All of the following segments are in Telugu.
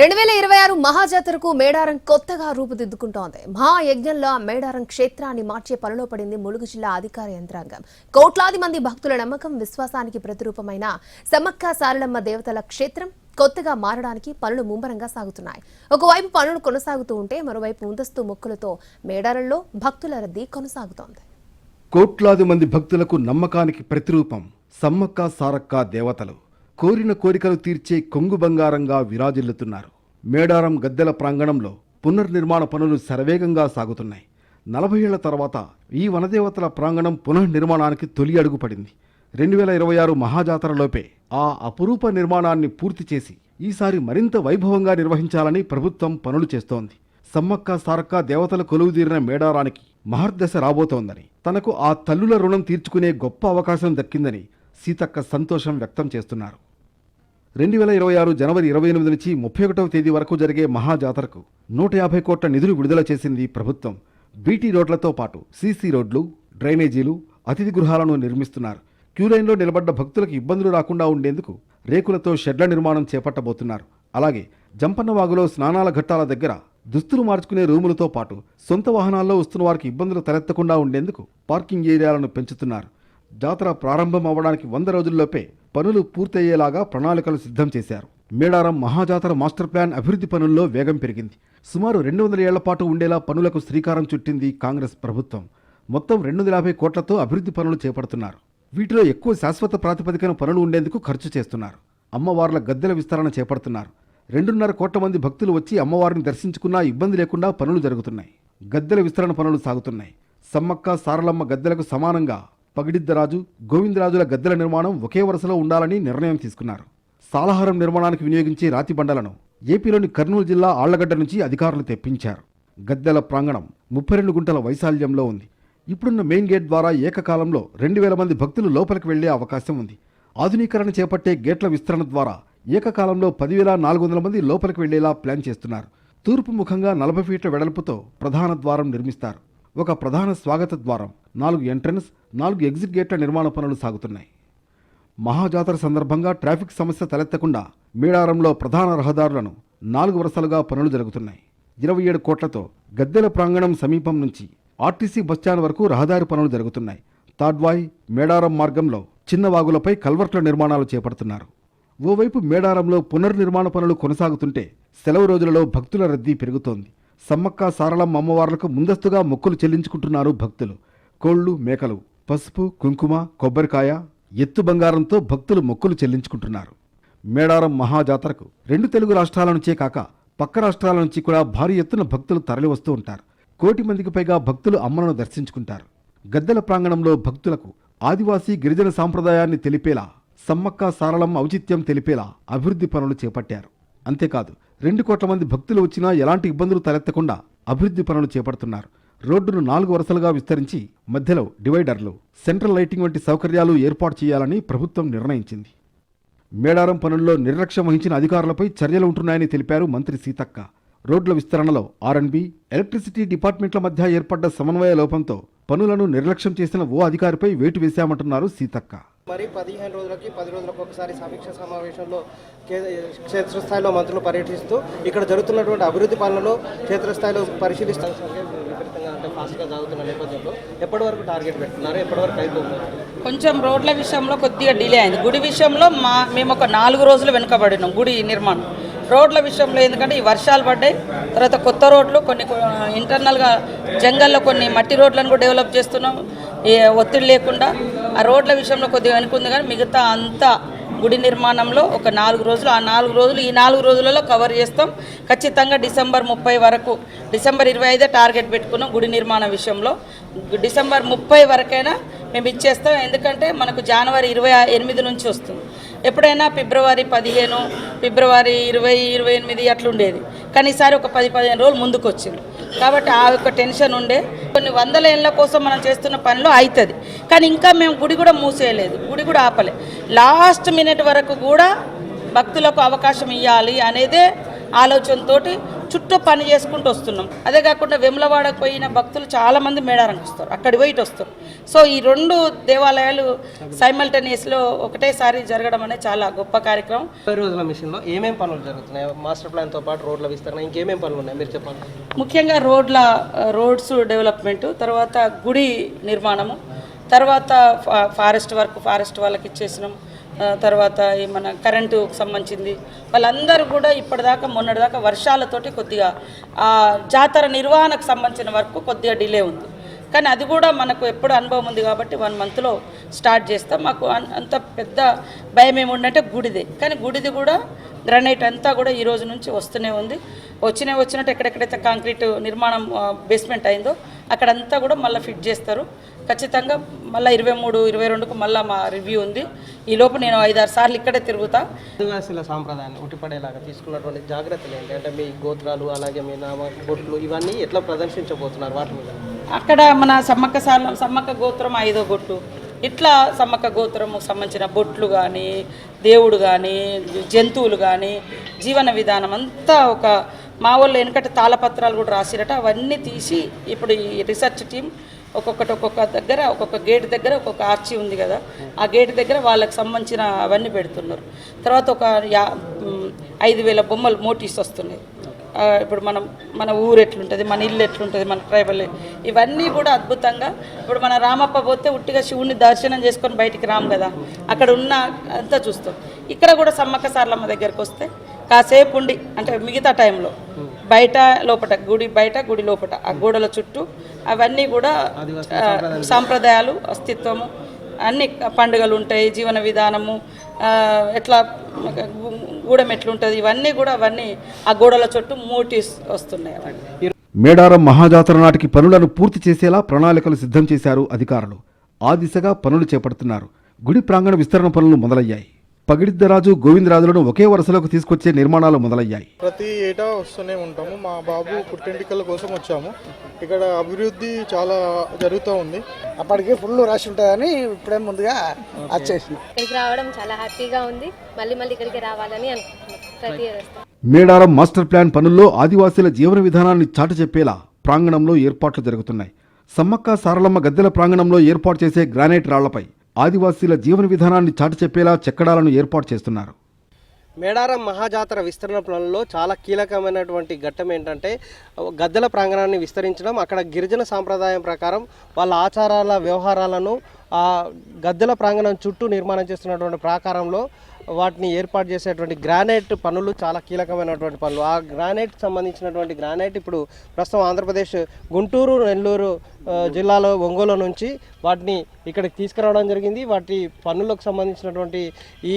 రెండు వేల ఇరవై ఆరు మహాజాతరకు మేడారం కొత్తగా రూపుదిద్దుకుంటోంది. మహాయజ్ఞంలో మేడారం క్షేత్రాన్ని మార్చే పనిలో పడింది ములుగు జిల్లా అధికార యంత్రాంగం. కోట్లాది మంది భక్తుల నమ్మకం విశ్వాసానికి ప్రతిరూపమైన సమ్మక్క సారలమ్మ దేవతల క్షేత్రం కొత్తగా మారడానికి పనులు ముమ్మరంగా సాగుతున్నాయి. ఒకవైపు పనులు కొనసాగుతూ ఉంటే మరోవైపు ముందస్తు మొక్కులతో మేడారంలో భక్తుల రద్దీ కొనసాగుతోంది. కోట్లాది మంది భక్తులకు నమ్మకానికి ప్రతిరూపం సమ్మక్క సారక్క దేవతలు. కోరిన కోరికలు తీర్చే కొంగు బంగారంగా విరాజిల్లుతున్నారు. మేడారం గద్దెల ప్రాంగణంలో పునర్నిర్మాణ పనులు శరవేగంగా సాగుతున్నాయి. నలభై ఏళ్ళ తర్వాత ఈ వనదేవతల ప్రాంగణం పునర్నిర్మాణానికి తొలి అడుగు పడింది. రెండు వేల ఇరవై ఆరు మహాజాతరలోపే ఆ అపురూప నిర్మాణాన్ని పూర్తి చేసి ఈసారి మరింత వైభవంగా నిర్వహించాలని ప్రభుత్వం పనులు చేస్తోంది. సమ్మక్క సారక్క దేవతల కొలువుదీరిన మేడారానికి మహర్దశ రాబోతోందని తనకు ఆ తల్లుల రుణం తీర్చుకునే గొప్ప అవకాశం దక్కిందని సీతక్క సంతోషం వ్యక్తం చేస్తున్నారు. రెండు వేల ఇరవై ఆరు జనవరి ఇరవై ఎనిమిది నుంచి ముప్పై ఒకటవ తేదీ వరకు జరిగే మహాజాతరకు నూట యాభై కోట్ల నిధులు విడుదల చేసింది ప్రభుత్వం. బీటీ రోడ్లతో పాటు సీసీ రోడ్లు డ్రైనేజీలు అతిథి గృహాలను నిర్మిస్తున్నారు. క్యూలైన్లో నిలబడ్డ భక్తులకు ఇబ్బందులు రాకుండా ఉండేందుకు రేకులతో షెడ్ల నిర్మాణం చేపట్టబోతున్నారు. అలాగే జంపన్నవాగులో స్నానాల ఘట్టాల దగ్గర దుస్తులు మార్చుకునే రూములతో పాటు సొంత వాహనాల్లో వస్తున్న వారికి ఇబ్బందులు తలెత్తకుండా ఉండేందుకు పార్కింగ్ ఏరియాలను పెంచుతున్నారు. జాతర ప్రారంభం అవ్వడానికి వంద రోజుల్లోపే పనులు పూర్తయ్యేలాగా ప్రణాళికలు సిద్ధం చేశారు. మేడారం మహాజాతర మాస్టర్ ప్లాన్ అభివృద్ధి పనుల్లో వేగం పెరిగింది. సుమారు రెండు వందల ఏళ్ళ పాటు ఉండేలా పనులకు శ్రీకారం చుట్టింది కాంగ్రెస్ ప్రభుత్వం. మొత్తం రెండు వందల యాభై కోట్లతో అభివృద్ధి పనులు చేపడుతున్నారు. వీటిలో ఎక్కువ శాశ్వత ప్రాతిపదికన పనులు ఉండేందుకు ఖర్చు చేస్తున్నారు. అమ్మవార్ల గద్దెల విస్తరణ చేపడుతున్నారు. రెండున్నర కోట్ల మంది భక్తులు వచ్చి అమ్మవారిని దర్శించుకున్నా ఇబ్బంది లేకుండా పనులు జరుగుతున్నాయి. గద్దెల విస్తరణ పనులు సాగుతున్నాయి. సమ్మక్క సారలమ్మ గద్దెలకు సమానంగా పగిడిద్దరాజు గోవిందరాజుల గద్దెల నిర్మాణం ఒకే వరుసలో ఉండాలని నిర్ణయం తీసుకున్నారు. సాలహారం నిర్మాణానికి వినియోగించే రాతి బండలను ఏపీలోని కర్నూలు జిల్లా ఆళ్ళగడ్డ నుంచి అధికారులు తెప్పించారు. గద్దెల ప్రాంగణం ముప్పై రెండు గుంటల వైశాల్యంలో ఉంది. ఇప్పుడున్న మెయిన్ గేట్ ద్వారా ఏకకాలంలో రెండు వేల మంది భక్తులు లోపలికి వెళ్ళే అవకాశం ఉంది. ఆధునీకరణ చేపట్టే గేట్ల విస్తరణ ద్వారా ఏకకాలంలో పదివేల నాలుగు వందల మంది లోపలికి వెళ్ళేలా ప్లాన్ చేస్తున్నారు. తూర్పు ముఖంగా నలభై ఫీట్ల వెడల్పుతో ప్రధాన ద్వారం నిర్మిస్తారు. ఒక ప్రధాన స్వాగత ద్వారం నాలుగు ఎంట్రన్స్ నాలుగు ఎగ్జిట్ గేట్ల నిర్మాణ పనులు సాగుతున్నాయి. మహాజాతర సందర్భంగా ట్రాఫిక్ సమస్య తలెత్తకుండా మేడారంలో ప్రధాన రహదారులను నాలుగు వరుసలుగా పనులు జరుగుతున్నాయి. ఇరవై ఏడు కోట్లతో గద్దెల ప్రాంగణం సమీపం నుంచి ఆర్టీసీ బస్టాండ్ వరకు రహదారి పనులు జరుగుతున్నాయి. తాడ్వాయ్ మేడారం మార్గంలో చిన్న వాగులపై కల్వర్ట్ల నిర్మాణాలు చేపడుతున్నారు. ఓవైపు మేడారంలో పునర్నిర్మాణ పనులు కొనసాగుతుంటే సెలవు రోజులలో భక్తుల రద్దీ పెరుగుతోంది. సమ్మక్క సారళం అమ్మవార్లకు ముందస్తుగా మొక్కులు చెల్లించుకుంటున్నారు భక్తులు. కోళ్ళు మేకలు పసుపు కుంకుమ కొబ్బరికాయ ఎత్తు బంగారంతో భక్తులు మొక్కులు చెల్లించుకుంటున్నారు. మేడారం మహాజాతరకు రెండు తెలుగు రాష్ట్రాల నుంచే కాక పక్క రాష్ట్రాల నుంచి కూడా భారీ ఎత్తున భక్తులు తరలివస్తూ ఉంటారు. కోటి మందికి పైగా భక్తులు అమ్మలను దర్శించుకుంటారు. గద్దెల ప్రాంగణంలో భక్తులకు ఆదివాసీ గిరిజన సాంప్రదాయాన్ని తెలిపేలా సమ్మక్క సారళం ఔచిత్యం తెలిపేలా అభివృద్ధి పనులు చేపట్టారు. అంతేకాదు రెండు కోట్ల మంది భక్తులు వచ్చినా ఎలాంటి ఇబ్బందులు తలెత్తకుండా అభివృద్ధి పనులు చేపడుతున్నారు. రోడ్డును నాలుగు వరుసలుగా విస్తరించి మధ్యలో డివైడర్లు సెంట్రల్ లైటింగ్ వంటి సౌకర్యాలు ఏర్పాటు చేయాలని ప్రభుత్వం నిర్ణయించింది. మేడారం పనుల్లో నిర్లక్ష్యం వహించిన అధికారులపై చర్యలు ఉంటున్నాయని తెలిపారు మంత్రి సీతక్క. రోడ్ల విస్తరణలో ఆర్ఎన్బి ఎలక్ట్రిసిటీ డిపార్ట్మెంట్ల మధ్య ఏర్పడ్డ సమన్వయ లోపంతో పనులను నిర్లక్ష్యం చేసిన ఓ అధికారిపై వేటు వేశామంటున్నారు సీతక్క. మరి పదిహేను రోజులకి పది రోజులకు ఒకసారి సమీక్ష సమావేశంలో కే- క్షేత్రస్థాయిలో మంత్రులు పర్యటిస్తూ ఇక్కడ జరుగుతున్నటువంటి అభివృద్ధి పనులను క్షేత్రస్థాయిలో పరిశీలిస్తారు విపరీతంగా అంటే ఫాస్ట్గా జరుగుతున్న నేపథ్యంలో ఎప్పటి వరకు టార్గెట్ పెట్టుకున్నారు ఎప్పటి వరకు అయిపోతుంది కొంచెం రోడ్ల విషయంలో కొద్దిగా డిలే అయింది. గుడి విషయంలో మా మేము ఒక నాలుగు రోజులు వెనుకబడినాం గుడి నిర్మాణం. రోడ్ల విషయంలో ఎందుకంటే ఈ వర్షాలు పడ్డాయి. తర్వాత కొత్త రోడ్లు కొన్ని ఇంటర్నల్గా జంగల్లో కొన్ని మట్టి రోడ్లను కూడా డెవలప్ చేస్తున్నాం ఏ ఒత్తిడి లేకుండా ఆ రోడ్ల విషయంలో కొద్దిగా వెనుకుంది కానీ మిగతా అంతా గుడి నిర్మాణంలో ఒక నాలుగు రోజులు ఆ నాలుగు రోజులు ఈ నాలుగు రోజులలో కవర్ చేస్తాం. ఖచ్చితంగా డిసెంబర్ ముప్పై వరకు డిసెంబర్ ఇరవై ఐదే టార్గెట్ పెట్టుకున్నాం గుడి నిర్మాణ విషయంలో. డిసెంబర్ ముప్పై వరకైనా మేము ఇచ్చేస్తాం. ఎందుకంటే మనకు జనవరి ఇరవై ఎనిమిది నుంచి వస్తుంది. ఎప్పుడైనా ఫిబ్రవరి పదిహేను ఫిబ్రవరి ఇరవై ఇరవై ఎనిమిది అట్లుండేది. కానీ ఈసారి ఒక పది పదిహేను రోజులు ముందుకు వచ్చింది కాబట్టి ఆ యొక్క టెన్షన్ ఉండే. కొన్ని వందల ఏళ్ళ కోసం మనం చేస్తున్న పనిలో అవుతుంది కానీ ఇంకా మేము గుడి కూడా మూసేయలేదు. గుడి కూడా ఆపలే. లాస్ట్ మినిట్ వరకు కూడా భక్తులకు అవకాశం ఇవ్వాలి అనేదే ఆలోచనతోటి చుట్టూ పని చేసుకుంటూ వస్తున్నాం. అదే కాకుండా వెములవాడకు పోయిన భక్తులు చాలామంది మేడారంకి వస్తారు. అక్కడి పోయిట్ వస్తారు. సో ఈ రెండు దేవాలయాలు సైమల్టేనియస్లో ఒకటేసారి జరగడం అనేది చాలా గొప్ప కార్యక్రమం. ముప్పై రోజుల మిషన్లో ఏమేం పనులు జరుగుతున్నాయి? మాస్టర్ ప్లాన్తో పాటు రోడ్ల విస్తరణ ఇంకేమేం పనులు ఉన్నాయి? మీరు చెప్పండి. ముఖ్యంగా రోడ్ల రోడ్స్ డెవలప్మెంట్ తర్వాత గుడి నిర్మాణము తర్వాత ఫారెస్ట్ వర్క్ ఫారెస్ట్ వాళ్ళకి ఇచ్చేసినాం. తర్వాత ఈ మన కరెంటుకు సంబంధించింది. వాళ్ళందరూ కూడా ఇప్పటిదాకా మొన్నటిదాకా వర్షాలతోటి కొద్దిగా ఆ జాతర నిర్వహణకు సంబంధించిన వరకు కొద్దిగా డిలే ఉంది. కానీ అది కూడా మనకు ఎప్పుడు అనుభవం ఉంది కాబట్టి వన్ మంత్లో స్టార్ట్ చేస్తాం. మాకు అంత పెద్ద భయం ఏముందంటే గుడిదే. కానీ గుడిది కూడా గ్రానైట్ అంతా కూడా ఈ రోజు నుంచి వస్తూనే ఉంది. వచ్చినే వచ్చినట్టు ఎక్కడెక్కడైతే కాంక్రీట్ నిర్మాణం బేస్మెంట్ అయిందో అక్కడంతా కూడా మళ్ళీ ఫిట్ చేస్తారు. ఖచ్చితంగా మళ్ళీ ఇరవై మూడు ఇరవై రెండుకు మళ్ళీ మా రివ్యూ ఉంది. ఈ లోపు నేను ఐదారు సార్లు ఇక్కడే తిరుగుతా. ఆదివాసీల సాంప్రదాయాన్ని ఉట్టిపడేలాగా తీసుకున్నటువంటి జాగ్రత్తలు ఏంటి? అంటే మీ గోత్రాలు అలాగే మీ నామ బొట్లు ఇవన్నీ ఎట్లా ప్రదర్శించబోతున్నారు? వాటి మీద అక్కడ మన సమ్మక్క సార్లం సమ్మక్క గోత్రం ఐదో గొట్టు ఇట్లా సమ్మక్క గోత్రము సంబంధించిన బొట్లు కానీ దేవుడు కానీ జంతువులు కానీ జీవన విధానం అంతా ఒక మా వాళ్ళు వెనకటి తాళపత్రాలు కూడా రాసిరట. అవన్నీ తీసి ఇప్పుడు ఈ రీసెర్చ్ టీం ఒక్కొక్కటి ఒక్కొక్క దగ్గర ఒక్కొక్క గేట్ దగ్గర ఒక్కొక్క ఆర్చి ఉంది కదా. ఆ గేట్ దగ్గర వాళ్ళకి సంబంధించిన అవన్నీ పెడుతున్నారు. తర్వాత ఒక యా ఐదు వేల బొమ్మలు మోటీస్ వస్తున్నాయి. ఇప్పుడు మనం మన ఊరు ఎట్లుంటుంది మన ఇల్లు ఎట్లుంటుంది మన ట్రైబల్ ఇవన్నీ కూడా అద్భుతంగా ఇప్పుడు మన రామప్ప పోతే ఉట్టిగా శివుని దర్శనం చేసుకొని బయటికి రాము కదా. అక్కడ ఉన్న అంతా చూస్తాం. ఇక్కడ కూడా సమ్మక్క సార్లమ్మ దగ్గరికి వస్తే కాసేపు ఉండి అంటే మిగతా టైంలో బయట లోపట గుడి బయట గుడి లోపట ఆ గోడల చుట్టూ అవన్నీ కూడా సాంప్రదాయాలు. అస్తిత్వము అన్ని పండుగలు ఉంటాయి జీవన విధానము ఎట్లా గూడెం ఎట్లుంటుంది? ఇవన్నీ కూడా అవన్నీ ఆ గోడల చుట్టూ మోటివ్స్ వస్తున్నాయి అవన్నీ. మేడారం మహాజాతర నాటికి పనులను పూర్తి చేసేలా ప్రణాళికలు సిద్ధం చేశారు అధికారులు. ఆ దిశగా పనులు చేపడుతున్నారు. గుడి ప్రాంగణ విస్తరణ పనులు మొదలయ్యాయి. పగిడిద్దరాజు గోవిందరాజులను ఒకే వరుసలోకి తీసుకొచ్చే నిర్మాణాలు మొదలయ్యాయి. ప్రతి ఏటా వస్తూనే ఉంటాము. మా బాబు పుట్టెంటికల కోసం వచ్చాము. ఇక్కడ అభివృద్ధి చాలా జరుగుతూ ఉంది. అప్పటికి ఫుల్ రష్ ఉంటుందని ఇప్పుడే ముందుగా వచ్చేసి ఇక్కడికి రావడం చాలా హ్యాపీగా ఉంది. మళ్ళీ మళ్ళీ ఇక్కడికి రావాలని ప్రతి మేడారం మాస్టర్ ప్లాన్ పనుల్లో ఆదివాసీల జీవన విధానాన్ని చాటు చెప్పేలా ప్రాంగణంలో ఏర్పాట్లు జరుగుతున్నాయి. సమ్మక్క సారలమ్మ గద్దెల ప్రాంగణంలో ఏర్పాటు చేసే గ్రానైట్ రాళ్ళపై ఆదివాసీల జీవన విధానాన్ని చాటు చెప్పేలా చెక్కడాలను ఏర్పాటు చేస్తున్నారు. మేడారం మహాజాతర విస్తరణ ప్లాన్లో చాలా కీలకమైనటువంటి ఘట్టం ఏంటంటే గద్దెల ప్రాంగణాన్ని విస్తరించడం అక్కడ గిరిజన సాంప్రదాయం ప్రకారం వాళ్ళ ఆచారాల వ్యవహారాలను ఆ గద్దెల ప్రాంగణం చుట్టూ నిర్మాణం చేస్తున్నటువంటి ప్రాకారంలో వాటిని ఏర్పాటు చేసేటువంటి గ్రానైట్ పనులు చాలా కీలకమైనటువంటి పనులు. ఆ గ్రానైట్ సంబంధించినటువంటి గ్రానైట్ ఇప్పుడు ప్రస్తుతం ఆంధ్రప్రదేశ్ గుంటూరు నెల్లూరు జిల్లాలో ఒంగోలు నుంచి వాటిని ఇక్కడికి తీసుకురావడం జరిగింది. వాటి పనులకు సంబంధించినటువంటి ఈ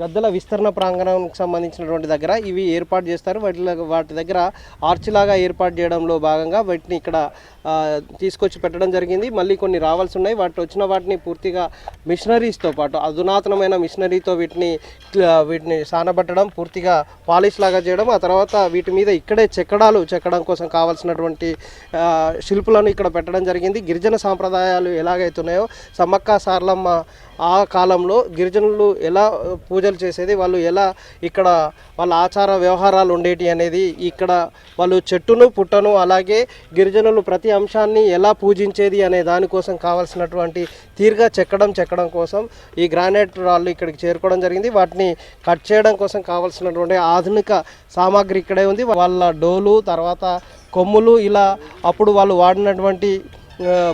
గద్దల విస్తరణ ప్రాంగణంకి సంబంధించినటువంటి దగ్గర ఇవి ఏర్పాటు చేస్తారు. వాటి వాటి దగ్గర ఆర్చిలాగా ఏర్పాటు చేయడంలో భాగంగా వాటిని ఇక్కడ తీసుకొచ్చి పెట్టడం జరిగింది. మళ్ళీ కొన్ని రావాల్సి ఉన్నాయి. వాటి వచ్చిన వాటిని పూర్తిగా మిషనరీస్తో పాటు అధునాతనమైన మిషనరీతో వీటిని వీటిని సానబట్టడం పూర్తిగా పాలిష్ లాగా చేయడం ఆ తర్వాత వీటి మీద ఇక్కడే చెక్కడాలు చెక్కడం కోసం కావాల్సినటువంటి శిల్పులను ఇక్కడ పెట్టడం జరిగింది. గిరిజన సాంప్రదాయాలు ఎలాగైతున్నాయో సమ్మక్క సార్లమ్మ ఆ కాలంలో గిరిజనులు ఎలా పూజలు చేసేది వాళ్ళు ఎలా ఇక్కడ వాళ్ళ ఆచార వ్యవహారాలు ఉండేటి అనేది ఇక్కడ వాళ్ళు చెట్టును పుట్టను అలాగే గిరిజనులు ప్రతి అంశాన్ని ఎలా పూజించేది అనే దానికోసం కావాల్సినటువంటి తీరుగా చెక్కడం చెక్కడం కోసం ఈ గ్రానైట్ రాళ్ళు ఇక్కడికి చేరుకోవడం జరిగింది. వాటిని కట్ చేయడం కోసం కావాల్సినటువంటి ఆధునిక సామాగ్రి ఇక్కడే ఉంది. వాళ్ళ డోలు తర్వాత కొమ్ములు ఇలా అప్పుడు వాళ్ళు వాడినటువంటి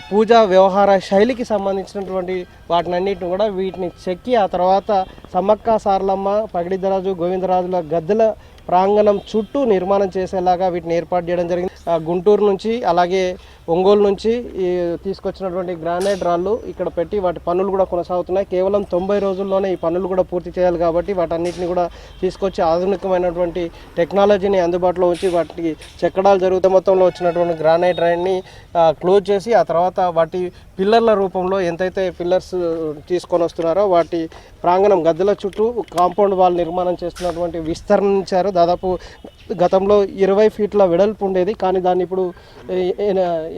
పూజా వ్యవహార శైలికి సంబంధించినటువంటి వాటినన్నిటిని కూడా వీటిని చెక్కి ఆ తర్వాత సమ్మక్క సారలమ్మ పగిడిద్దరాజు గోవిందరాజుల గద్దెల ప్రాంగణం చుట్టూ నిర్మాణం చేసేలాగా వీటిని ఏర్పాటు చేయడం జరిగింది. గుంటూరు నుంచి అలాగే ఒంగోలు నుంచి ఈ తీసుకొచ్చినటువంటి గ్రానైట్ రాళ్ళు ఇక్కడ పెట్టి వాటి పనులు కూడా కొనసాగుతున్నాయి. కేవలం తొంభై రోజుల్లోనే ఈ పనులు కూడా పూర్తి చేయాలి కాబట్టి వాటన్నిటిని కూడా తీసుకొచ్చి ఆధునికమైనటువంటి టెక్నాలజీని అందుబాటులో ఉంచి వాటికి చెక్కడాలు జరుగుతూ మొత్తంలో వచ్చినటువంటి గ్రానైట్ రైడ్ని క్లోజ్ చేసి ఆ తర్వాత వాటి పిల్లర్ల రూపంలో ఎంతైతే పిల్లర్స్ తీసుకొని వస్తున్నారో వాటి ప్రాంగణం గద్దెల చుట్టూ కాంపౌండ్ వాల్ నిర్మాణం చేస్తున్నటువంటి విస్తరించారు. దాదాపు గతంలో ఇరవై ఫీట్ల వెడల్పు ఉండేది. కానీ దాన్ని ఇప్పుడు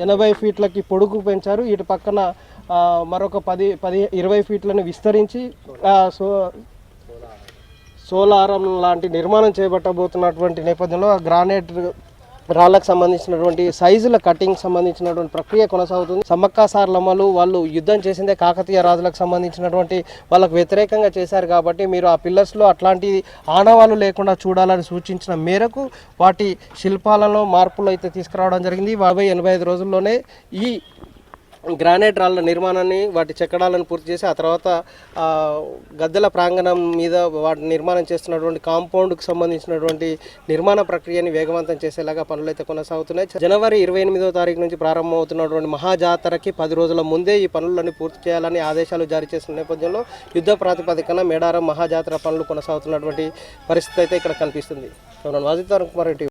ఎనభై ఫీట్లకి పొడుగు పెంచారు. ఇటు పక్కన మరొక పది పది ఇరవై ఫీట్లను విస్తరించి సో సోలారం లాంటి నిర్మాణం చేపట్టబోతున్నటువంటి నేపథ్యంలో ఆ గ్రానైట్ రాళ్ళకు సంబంధించినటువంటి సైజుల కటింగ్ సంబంధించినటువంటి ప్రక్రియ కొనసాగుతుంది. సమ్మక్క సార్లమ్మలు వాళ్ళు యుద్ధం చేసిందే కాకతీయ రాజులకు సంబంధించినటువంటి వాళ్ళకు వ్యతిరేకంగా చేశారు కాబట్టి మీరు ఆ పిల్లర్స్లో అట్లాంటి ఆనవాళ్ళు లేకుండా చూడాలని సూచించిన మేరకు వాటి శిల్పాలలో మార్పులు అయితే తీసుకురావడం జరిగింది. యాభై ఎనభై ఐదు రోజుల్లోనే ఈ గ్రానైట్ రాళ్ళ నిర్మాణాన్ని వాటి చెక్కడాలను పూర్తి చేసి ఆ తర్వాత గద్దెల ప్రాంగణం మీద వాటి నిర్మాణం చేస్తున్నటువంటి కాంపౌండ్కు సంబంధించినటువంటి నిర్మాణ ప్రక్రియని వేగవంతం చేసేలాగా పనులు అయితే కొనసాగుతున్నాయి. జనవరి ఇరవై ఎనిమిదో తారీఖు నుంచి ప్రారంభమవుతున్నటువంటి మహాజాతరకి పది రోజుల ముందే ఈ పనులను పూర్తి చేయాలని ఆదేశాలు జారీ చేసిన నేపథ్యంలో యుద్ధ ప్రాతిపదికన మేడారం మహాజాతర పనులు కొనసాగుతున్నటువంటి పరిస్థితి అయితే ఇక్కడ కనిపిస్తుంది. వాజిత్ కుమార్ రెడ్డి